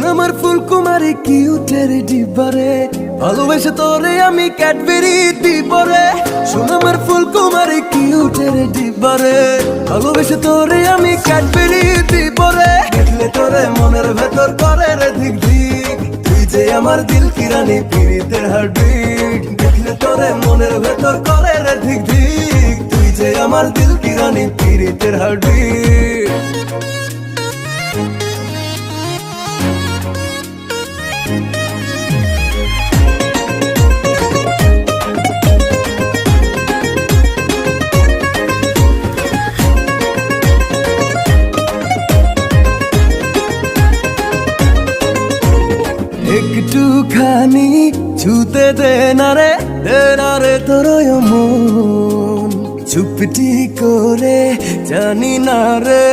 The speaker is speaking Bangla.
আমার ফুলকুমারি কিউটের ডিব্বারে। ভালোবেসে তোরে আমি ক্যাডবেরি দিবরে। শোন আমার ফুলকুমারি কিউটের ডিব্বারে। ভালোবেসে তোরে আমি ক্যাডবেরি দিবরে। দেখলে তোরে মনের ভেতর করে রে ধিক ধিক। তুই যে আমার দিল কিরানি পিরিতের হার্টবিট। দেখলে তোরে মনের ভেতর করে রে দিক ধিক। তুই যে আমার দিল কিরানি পিরিতের হার্টবিট। একটুখানি ছুতে দে না রে, দে না রে তোর মন চুপটি করে জানি না রে।